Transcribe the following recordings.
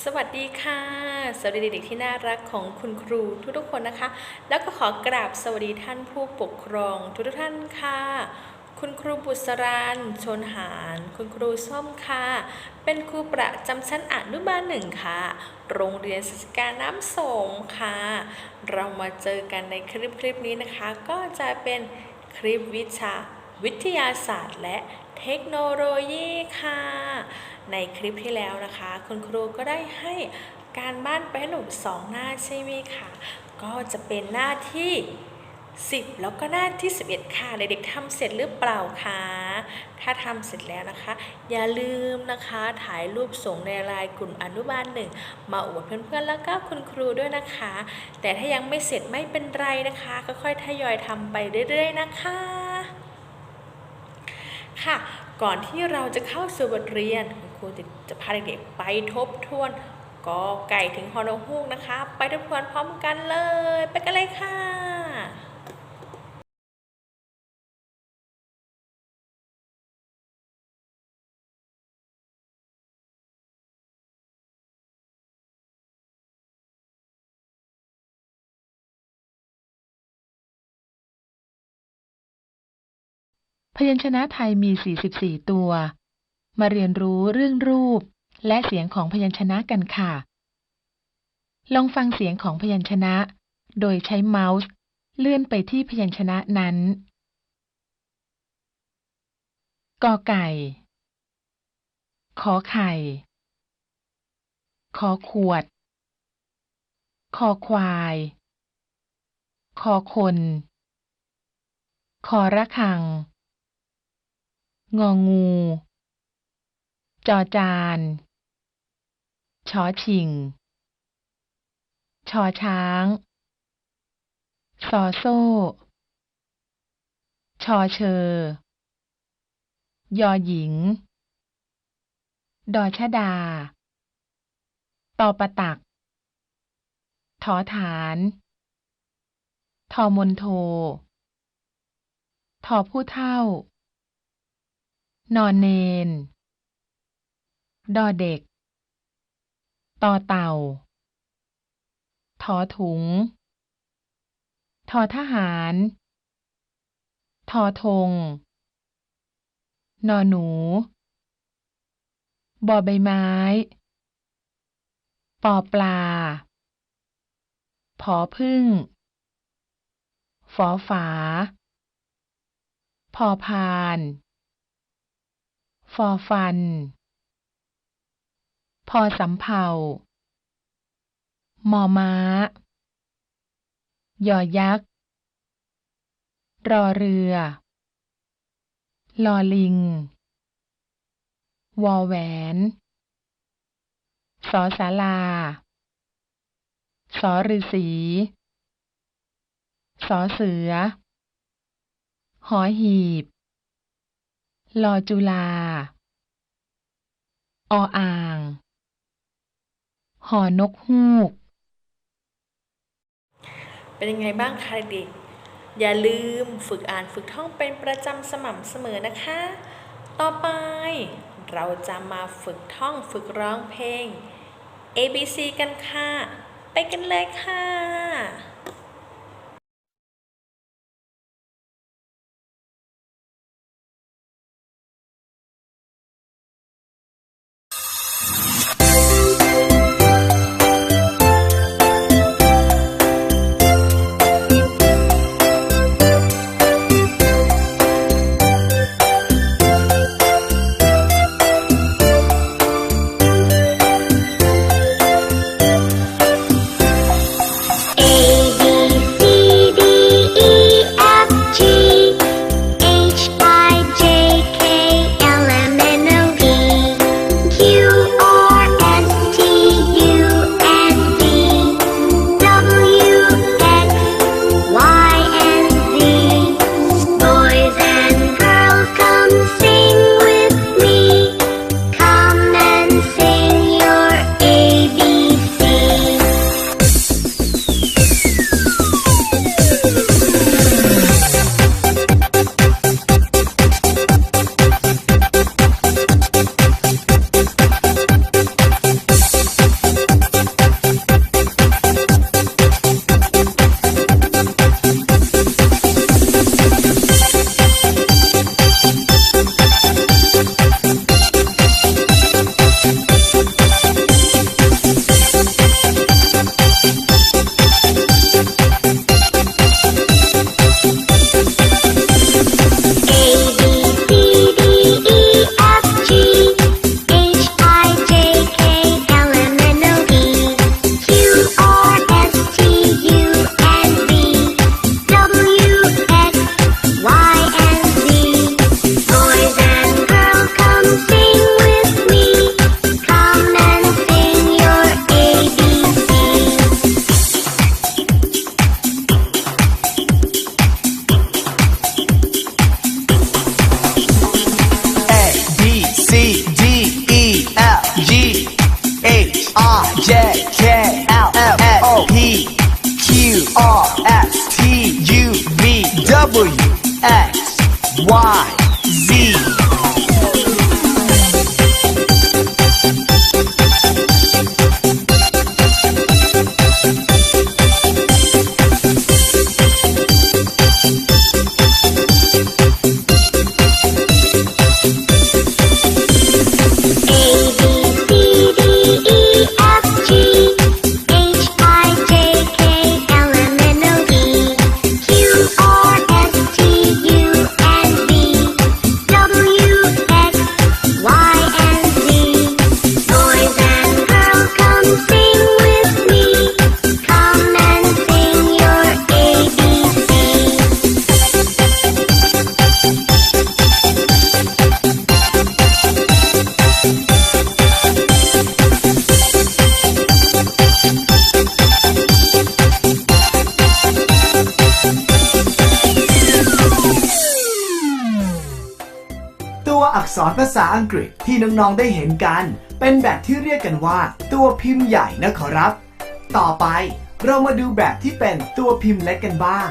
สวัสดีค่ะ สวัสดีเด็กๆที่น่ารักของคุณครูทุกๆคนนะคะ แล้วก็ขอกราบสวัสดีท่านผู้ปกครองทุกๆท่านค่ะ คุณครูบุษรันชนหารคุณครูส้มค่ะ เป็นครูประจำชั้นอนุบาลหนึ่งค่ะ โรงเรียนศึกษาน้ำสงค่ะ เรามาเจอกันในคลิปคลิปนี้นะคะ ก็จะเป็นคลิปวิชาวิทยาศาสตร์และ เทคโนโลยีค่ะ ในคลิปที่แล้วนะคะ คุณครูก็ได้ให้การบ้านไปให้หนูสองหน้าใช่ไหมคะก็จะเป็นหน้าที่ 10 แล้วก็หน้าที่ 11 ค่ะ เด็กๆทำเสร็จหรือเปล่าคะถ้าทำเสร็จแล้วนะคะ อย่าลืมนะคะถ่ายรูปส่งในไลน์กลุ่มอนุบาลหนึ่งมาอวดเพื่อนๆแล้วก็คุณครูด้วยนะคะ แต่ถ้ายังไม่เสร็จไม่เป็นไรนะคะ ก็ค่อยทยอยทำไปเรื่อยๆนะคะ ค่ะ ก่อนที่เราจะเข้าสู่บทเรียนคุณครูจะพาเด็กๆไปทบทวนกอไก่ถึงฮอนฮูกนะคะ ไปทบทวนพร้อมกันเลย ไปกันเลยค่ะ ยัญชนะไทยมี 44 ตัว มาเรียนรู้เรื่องรูป และเสียงของพยัญชนะกันค่ะ ลองฟังเสียงของพยัญชนะ โดยใช้เมาส์ เลื่อนไปที่พยัญชนะนั้น กอไก่ ขอไข่ ขอขวด คอควาย คอคน คอระฆัง งองู จอจานชอชิง ชอช้าง ซอโซ่ ชอเชอยอหญิง ดอชดา ตอประตัก ทอฐาน ทอมนโท ทอผู้เท่า นอนเนน ดอเด็ก ต่อเต่า ทอถุง ทอทหาร ทอธง นอนหนู บอใบไม้ ปอปลา ผอพึ่ง ฝอฝา พอพาน ฟอฟัน พอสำเภามอม้า ยอยักษ์ รอเรือ ลอลิง วอแหวน สอสาลา สอฤษี สอเสือ หอหีบ ลอจุลา ออ่าง หอนกฮูก เป็นยังไงบ้างคะเด็ก อย่าลืมฝึกอ่านฝึกท่องเป็นประจำสม่ำเสมอนะคะ ต่อไปเราจะมาฝึกท่องฝึกร้องเพลง A B C กันค่ะ ไปกันเลยค่ะ กันว่าตัวพิมพ์ใหญ่นะขอรับ ต่อไปเรามาดูแบบที่เป็นตัวพิมพ์เล็กกันบ้าง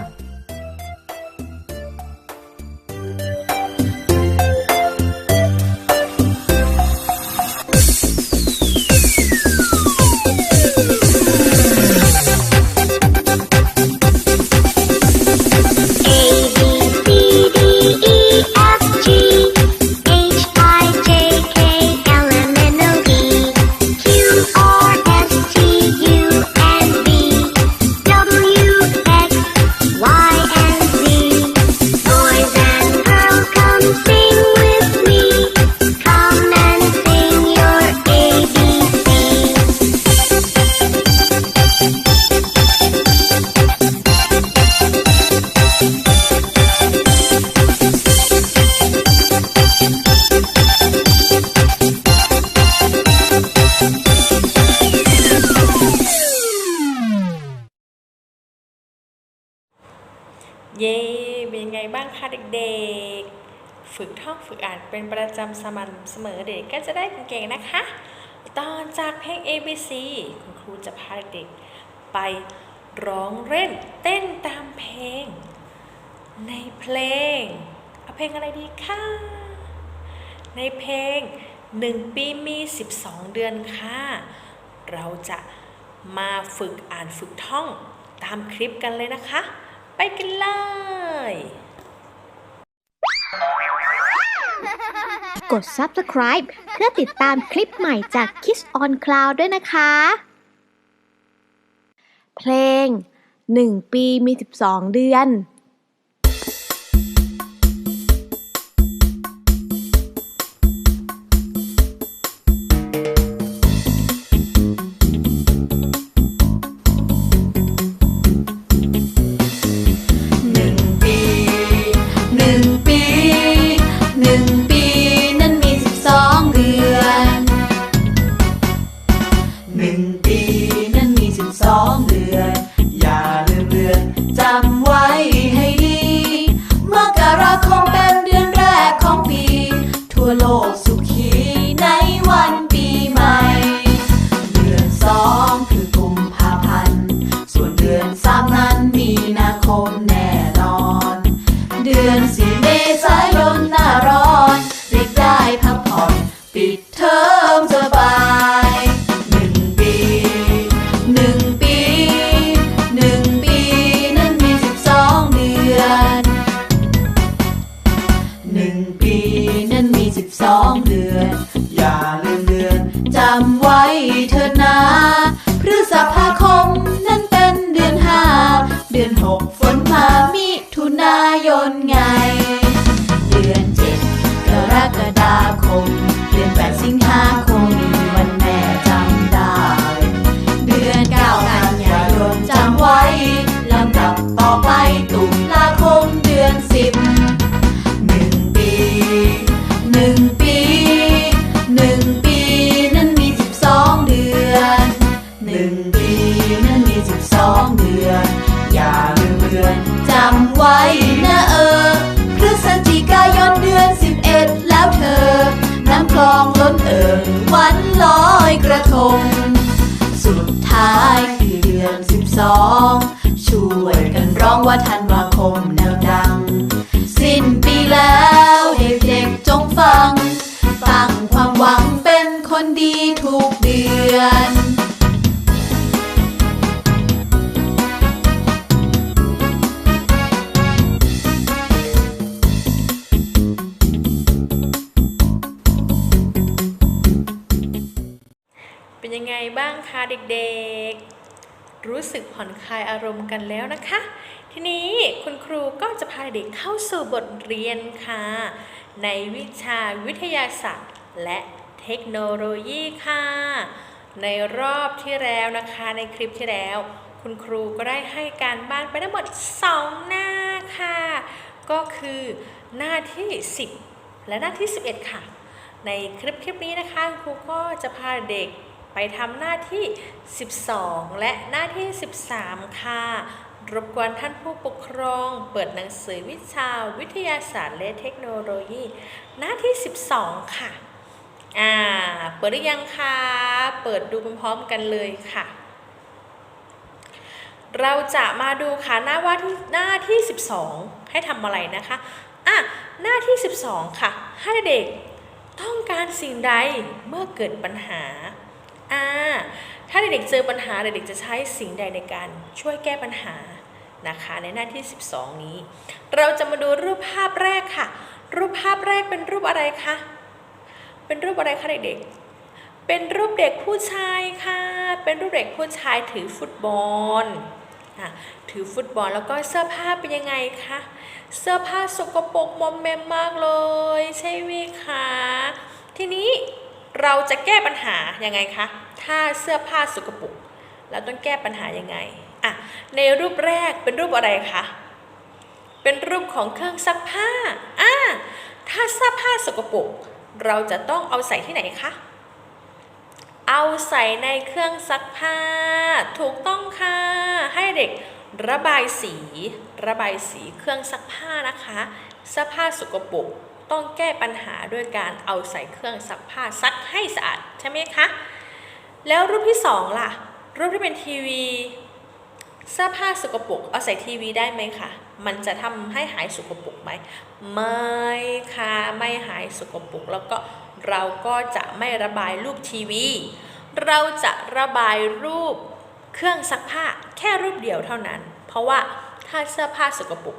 งไงบ้างคะเด็กๆ ฝึกท่องฝึกอ่านเป็นประจำสม่ำเสมอเด็กก็จะได้เก่งๆนะคะ ตอนจากเพลง A B C คุณครูจะพาเด็กๆไปร้องเล่นเต้นตามเพลง ในเพลงเอาเพลงอะไรดีคะในเพลง1ปีมี 12 เดือนค่ะ เราจะมาฝึกอ่านฝึกท่องตามคลิปกันเลยนะคะ ไปกันเลย กด subscribe เพื่อติดตามคลิปใหม่จาก Kiss on Cloud ด้วยนะคะ เพลง 1 ปีมี 12 เดือน จำไว้เถิดนะพฤษภาค ล้นเอ่ยวันลอยกระทง สุดท้ายคือเดือนสิบสองช่วยกันร้องว่าธันวาคมแนวดัง สิ้นปีแล้วเด็กๆจงฟัง ตั้งความหวังเป็นคนดีทุกเดือน คะเด็กๆ รู้สึกผ่อนคลายอารมณ์กันแล้วนะคะ ทีนี้คุณครูก็จะพาเด็กเข้าสู่บทเรียนค่ะ ในวิชาวิทยาศาสตร์ และเทคโนโลยีค่ะ ในรอบที่แล้วนะคะในคลิปที่แล้ว คุณครูก็ได้ให้การบ้านไปทั้งหมด 2 หน้าค่ะ ก็คือหน้าที่ 10 และหน้าที่ 11 ค่ะ ในคลิปคลิปนี้นะคะครูก็จะพาเด็ก ไปทำหน้าที่ 12 และหน้าที่ 13 ค่ะ รบกวนท่านผู้ปกครอง เปิดหนังสือวิชาวิทยาศาสตร์และเทคโนโลยี หน้าที่ 12 ค่ะ อ่า เปิดหรือยังคะ เปิดดูพร้อมๆกันเลยค่ะ เราจะมาดูค่ะหน้าว่าที่หน้าที่ 12 ให้ทำอะไรนะคะ อะ หน้าที่ 12 ค่ะ ให้เด็กต้องการสิ่งใดเมื่อเกิดปัญหา อ่าถ้าเด็กๆเจอปัญหาเด็กๆจะใช้สิ่งใดในการช่วยแก้ปัญหานะคะในหน้าที่ 12 นี้ เราจะมาดูรูปภาพแรกค่ะ รูปภาพแรกเป็นรูปอะไรคะเป็นรูปอะไรคะเด็กๆเป็นรูปเด็กผู้ชายค่ะ เป็นรูปเด็กผู้ชายถือฟุตบอลถือฟุตบอลแล้วก็เสื้อผ้าเป็นยังไงคะเสื้อผ้าสกปรกมอมแมมมากเลย ใช่ไหมคะทีนี้ เราจะแก้ปัญหายังไงคะ ถ้าเสื้อผ้าสกปรกเราต้องแก้ปัญหายังไงอะในรูปแรกเป็นรูปอะไรคะ เป็นรูปของเครื่องซักผ้าอ่าถ้าเสื้อผ้าสกปรกเราจะต้องเอาใส่ที่ไหนคะ เอาใส่ในเครื่องซักผ้า ถูกต้องค่ะ ให้เด็กระบายสี ระบายสีเครื่องซักผ้านะคะเสื้อผ้าสกปรก ต้องแก้ปัญหาด้วยการเอาใส่เครื่องซักผ้าซักให้สะอาดใช่ไหมคะ แล้วรูปที่สองล่ะ รูปที่เป็นทีวีเสื้อผ้าสกปรกเอาใส่ทีวีได้ไหมคะ มันจะทำให้หายสกปรกไหม ไม่ค่ะ ไม่หายสกปรกแล้วก็เราก็จะไม่ระบายรูปทีวี เราจะระบายรูปเครื่องซักผ้าแค่รูปเดียวเท่านั้น เพราะว่าถ้าเสื้อผ้าสกปรก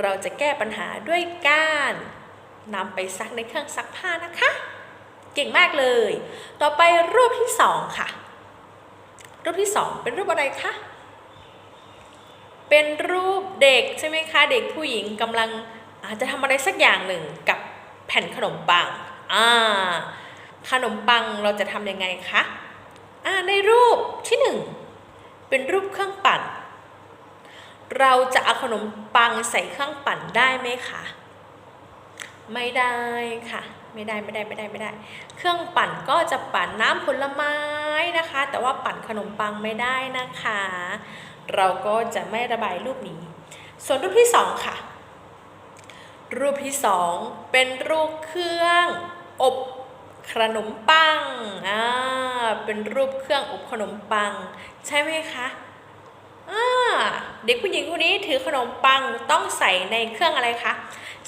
เราจะแก้ปัญหาด้วยการ นำไปซักในเครื่องซักผ้านะคะ เก่งมากเลย ต่อไปรูปที่สองค่ะ รูปที่สองเป็นรูปอะไรคะ เป็นรูปเด็กใช่ไหมคะ เด็กผู้หญิงกำลังอาจจะทำอะไรสักอย่างหนึ่งกับแผ่นขนมปัง อ่า ขนมปังเราจะทำยังไงคะ อ่า ในรูปที่หนึ่งเป็นรูปเครื่องปั่น เราจะเอาขนมปังใส่เครื่องปั่นได้ไหมคะ ไม่ได้ค่ะ ไม่ได้ไม่ได้ไม่ได้ไม่ได้ เครื่องปั่นก็จะปั่นน้ำผลไม้นะคะ แต่ว่าปั่นขนมปังไม่ได้นะคะ เราก็จะไม่ระบายรูปนี้ ส่วนรูปที่สองค่ะ รูปที่สองเป็นรูปเครื่องอบขนมปัง อ่า เป็นรูปเครื่องอบขนมปัง ใช่ไหมคะ อ่า เด็กผู้หญิงคนนี้ถือขนมปังต้องใส่ในเครื่องอะไรคะ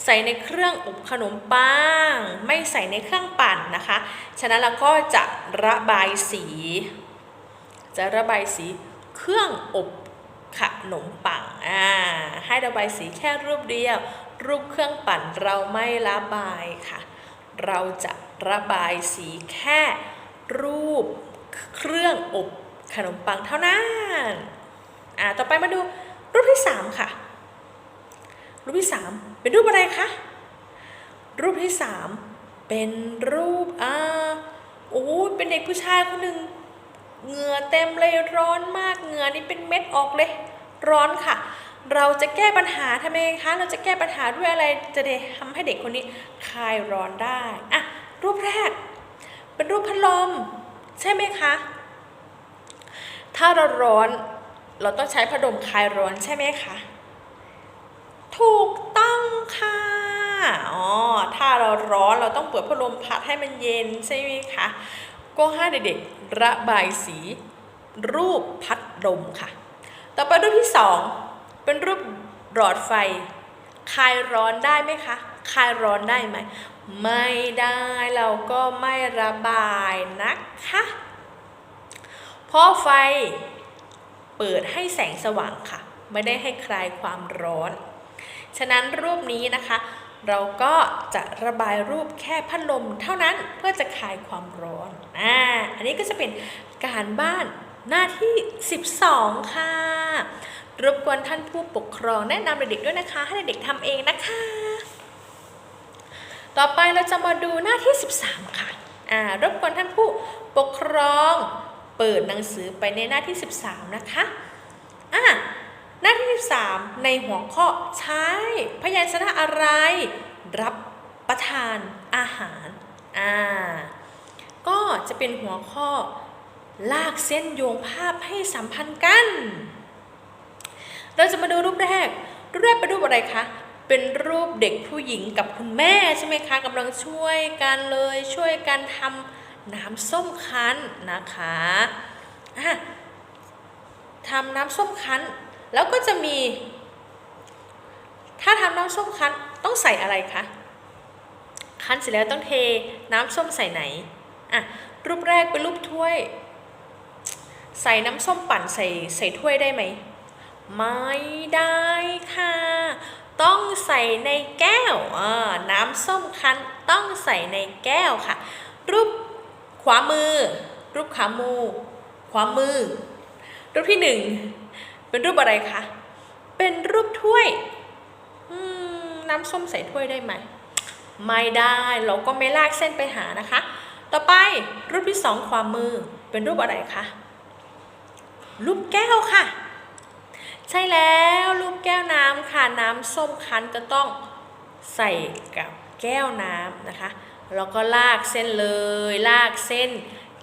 ใส่ในเครื่องอบขนมปังไม่ใส่ในเครื่องปั่นนะคะ ฉะนั้นเราก็จะระบายสี จะระบายสีเครื่องอบขนมปังอ่าให้ระบายสีแค่รูปเดียว รูปเครื่องปั่นเราไม่ระบายค่ะ เราจะระบายสีแค่รูปเครื่องอบขนมปังเท่านั้นอ่าต่อไปมาดูรูปที่สามค่ะ รูปที่สามเป็นรูปอะไรคะ รูปที่สามเป็นรูปอ่าโอ้เป็นเด็กผู้ชายคนหนึ่งเหงื่อเต็มเลยร้อนมากเหงื่อนี่เป็นเม็ดออกเลย ร้อนค่ะ เราจะแก้ปัญหาทำไมคะ เราจะแก้ปัญหาด้วยอะไรจะได้ทำให้เด็กคนนี้คลายร้อนได้อะรูปแรก เป็นรูปพัดลมใช่ไหมคะ ถ้าเราร้อนเราต้องใช้พัดลมคลายร้อนใช่ไหมคะ ถูกต้องค่ะอ๋อถ้าเราร้อนเราต้องเปิดพัดลมพัดให้มันเย็นใช่ไหมคะก็ให้เด็กๆระบายสีรูปพัดลมค่ะ ต่อไปรูปที่สองเป็นรูปหลอดไฟ คลายร้อนได้ไหมคะ คลายร้อนได้ไหม ไม่ได้เราก็ไม่ระบายนะคะ เพราะไฟเปิดให้แสงสว่างค่ะ ไม่ได้ให้คลายความร้อน ฉะนั้นรูปนี้นะคะ เราก็จะระบายรูปแค่พัดลมเท่านั้นเพื่อจะคลายความร้อนอ่าอันนี้ก็จะเป็นการบ้านหน้าที่ 12 ค่ะ รบกวนท่านผู้ปกครองแนะนำเด็กๆด้วยนะคะ ให้เด็กๆทำเองนะคะ ต่อไปเราจะมาดูหน้าที่ 13 ค่ะอ่ารบกวนท่านผู้ปกครอง เปิดหนังสือไปในหน้าที่ 13 นะคะอ่า หน้าที่3ในหัวข้อใช้พยัญชนะอะไร รับประทานอาหารอ่าก็จะเป็นหัวข้อลากเส้นโยงภาพให้สัมพันธ์กัน เราจะมาดูรูปแรก รูปแรกเป็นรูปอะไรคะ เป็นรูปเด็กผู้หญิงกับคุณแม่ใช่ไหมคะกำลังช่วยกันเลยช่วยกันทำน้ำส้มคั้นนะคะะทำน้ำส้มคั้น แล้วก็จะมี ถ้าทำน้ำส้มคั้นต้องใส่อะไรคะ คั้นเสร็จแล้วต้องเทน้ำส้มใส่ไหน อะ รูปแรกเป็นรูปถ้วย ใส่น้ำส้มปั่นใส่ใส่ถ้วยได้ไหม ไม่ได้ค่ะ ต้องใส่ในแก้วอ่าน้ำส้มคั้นต้องใส่ในแก้วค่ะ รูปขวามือ รูปขามู ขวามือ รูปที่หนึ่ง เป็นรูปอะไรคะ เป็นรูปถ้วยน้ำส้มใส่ถ้วยได้ไหม ไม่ได้เราก็ไม่ลากเส้นไปหานะคะ ต่อไปรูปที่สองขวามือเป็นรูปอะไรคะ รูปแก้วค่ะ ใช่แล้วรูปแก้วน้ำค่ะ น้ำส้มคั้นจะต้องใส่กับแก้วน้ำนะคะ แล้วก็ลากเส้นเลย ลากเส้น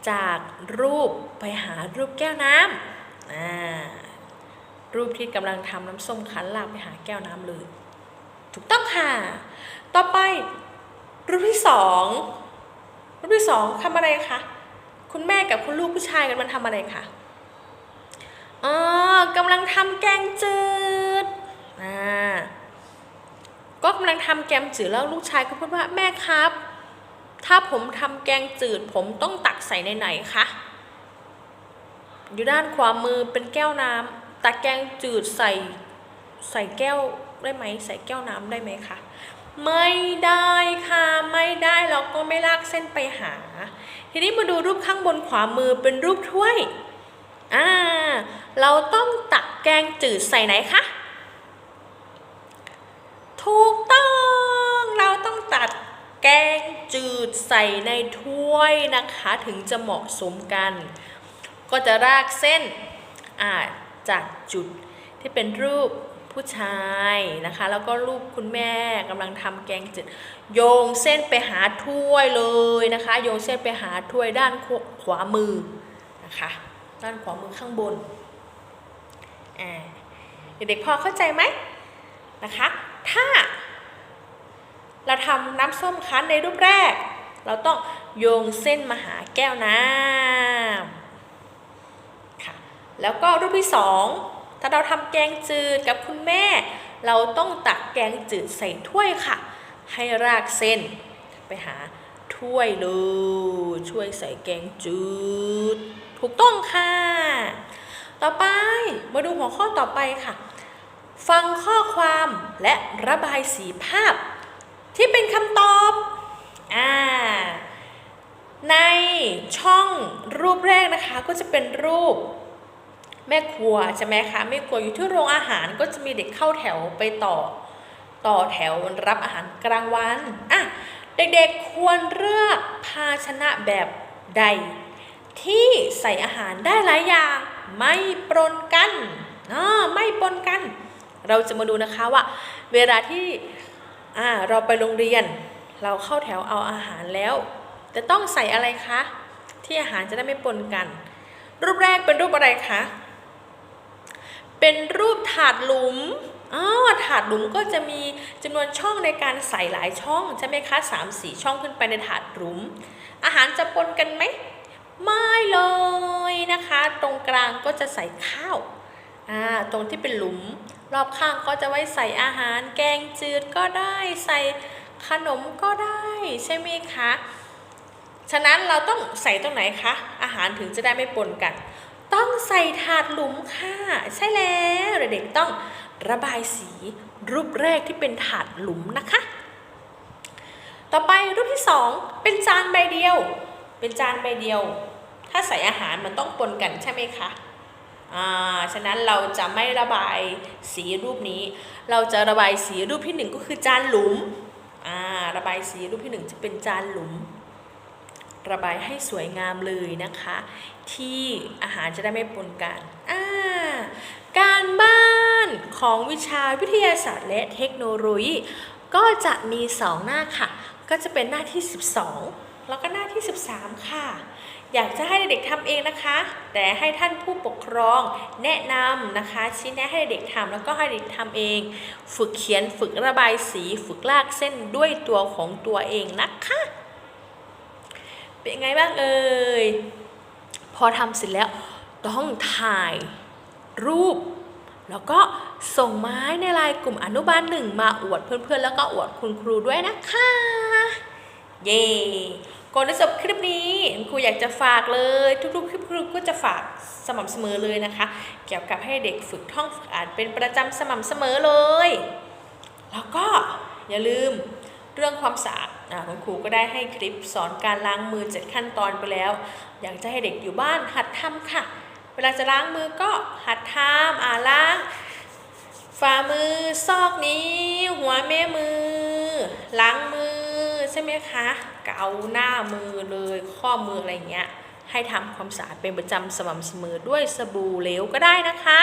จากรูปไปหารูปแก้วน้ำอ่า รูปที่กำลังทำน้ำส้มคั้นลากไปหาแก้วน้ำเลย ถูกต้องค่ะ ต่อไป รูปที่สองรูปที่สองทำอะไรคะคุณแม่กับคุณลูกผู้ชายกันมันทำอะไรคะอ๋อกำลังทำแกงจืดอ่าก็กำลังทำแกงจืดแล้วลูกชายก็พูดว่าแม่ครับ ถ้าผมทำแกงจืด ผมต้องตักใส่ในไหนคะอยู่ด้านขวามือเป็นแก้วน้ำ ตักแกงจืดใส่ใส่แก้วได้ไหมใส่แก้วน้ำได้ไหมคะไม่ได้ค่ะไม่ได้เราก็ไม่ลากเส้นไปหา ทีนี้มาดูรูปข้างบนขวามือเป็นรูปถ้วยอ่าเราต้องตักแกงจืดใส่ไหนคะถูกต้องเราต้องตัดแกงจืดใส่ในถ้วยนะคะ ถึงจะเหมาะสมกัน ก็จะรากเส้นอ่า จากจุดที่เป็นรูปผู้ชายนะคะ แล้วก็รูปคุณแม่กำลังทำแกงจืดโยงเส้นไปหาถ้วยเลยนะคะ โยงเส้นไปหาถ้วยด้านขวามือนะคะ ด้านขวามือข้างบนอ่าเด็กๆพอเข้าใจไหมนะคะ ถ้า เราทำน้ำส้มคั้นในรูปแรก เราต้องโยงเส้นมาหาแก้วน้ำ แล้วก็รูปที่สองถ้าเราทำแกงจืดกับคุณแม่ เราต้องตักแกงจืดใส่ถ้วยค่ะ ให้รากเส้น ไปหาถ้วยเลยช่วยใส่แกงจืด ถูกต้องค่ะ ต่อไปมาดูหัวข้อต่อไปค่ะ ฟังข้อความและระบายสีภาพ ที่เป็นคำตอบอ่าในช่องรูปแรกนะคะก็จะเป็นรูป แม่ครัวใช่ไหมคะแม่ครัวอยู่ที่โรงอาหารก็จะมีเด็กเข้าแถวไปต่อ ต่อแถวรับอาหารกลางวันอะเด็กๆควรเลือกภาชนะแบบใด ที่ใส่อาหารได้หลายอย่างไม่ปนกันอ่าไม่ปนกัน เราจะมาดูนะคะว่า เวลาที่อ่าเราไปโรงเรียน เราเข้าแถวเอาอาหารแล้วจะต้องใส่อะไรคะที่อาหารจะได้ไม่ปนกัน รูปแรกเป็นรูปอะไรคะ เป็นรูปถาดหลุมอ๋อถาดหลุมก็จะมีจำนวนช่องในการใส่หลายช่องใช่ไหมคะสามสี่ช่องขึ้นไปในถาดหลุม อาหารจะปนกันไหมไม่เลยนะคะ ตรงกลางก็จะใส่ข้าวอ่าตรงที่เป็นหลุม รอบข้างก็จะไว้ใส่อาหาร แกงจืดก็ได้ใส่ขนมก็ได้ใช่ไหมคะ ฉะนั้นเราต้องใส่ตรงไหนคะ อาหารถึงจะได้ไม่ปนกัน ต้องใส่ถาดหลุมค่ะ ใช่แล้วเด็กๆต้องระบายสีรูปแรกที่เป็นถาดหลุมนะคะ ต่อไปรูปที่สองเป็นจานใบเดียว เป็นจานใบเดียว ถ้าใส่อาหารมันต้องปนกันใช่ไหมคะอ่าฉะนั้นเราจะไม่ระบายสีรูปนี้ เราจะระบายสีรูปที่หนึ่งก็คือจานหลุมอ่าระบายสีรูปที่หนึ่งจะเป็นจานหลุม ระบายให้สวยงามเลยนะคะ ที่อาหารจะได้ไม่ปนกันการบ้านของวิชาวิทยาศาสตร์และเทคโนโลยีก็จะมี 2 หน้าค่ะ ก็จะเป็นหน้าที่ 12 แล้วก็หน้าที่ 13 ค่ะ อยากจะให้เด็กๆทำเองนะคะ แต่ให้ท่านผู้ปกครองแนะนำนะคะ ชี้แนะให้เด็กทำแล้วก็ให้เด็กทำเอง ฝึกเขียนฝึกระบายสี ฝึกลากเส้นด้วยตัวของตัวเองนะคะ เป็นไงบ้างเอ่ย พอทำเสร็จแล้วต้องถ่ายรูป แล้วก็ส่งไม้ในไลน์กลุ่มอนุบาลหนึ่งมาอวดเพื่อนๆ แล้วก็อวดคุณครูด้วยนะคะ เย่ก่อนจะจบคลิปนี้ครูอยากจะฝากเลย ทุกๆ คลิปครูก็จะฝากสม่ำเสมอเลยนะคะ เกี่ยวกับให้เด็กฝึกท่องฝึกอ่านเป็นประจำสม่ำเสมอเลย แล้วก็อย่าลืมเรื่องความสะอาด คุณครูก็ได้ให้คลิปสอนการล้างมือเจ็ดขั้นตอนไปแล้ว อยากจะให้เด็กอยู่บ้านหัดทำค่ะ เวลาจะล้างมือก็หัดทำอ่าล้างฝ่ามือซอกนิ้วหัวแม่มือ ล้างมือใช่ไหมคะเกาหน้ามือเลยข้อมืออะไรเงี้ยให้ทำความสะอาดเป็นประจำสม่ำเสมอด้วยสบู่เหลวก็ได้นะคะ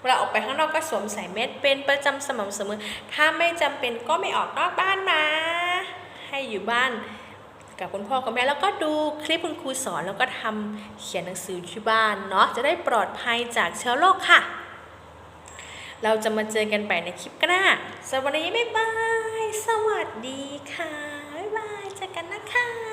เวลาออกไปข้างนอกก็สวมใส่เม็ดเป็นประจำสม่ำเสมอ ถ้าไม่จำเป็นก็ไม่ออกนอกบ้านนะให้ อยู่บ้านกับคุณพ่อกับแม่แล้วก็ดูคลิปคุณครูสอนแล้วก็ทำเขียนหนังสือที่บ้านเนาะจะได้ปลอดภัยจากเชื้อโรคค่ะ เราจะมาเจอกันไปในคลิปหน้าสวัสดีบ๊ายบาย สวัสดีค่ะบ๊ายบายเจอกันนะคะ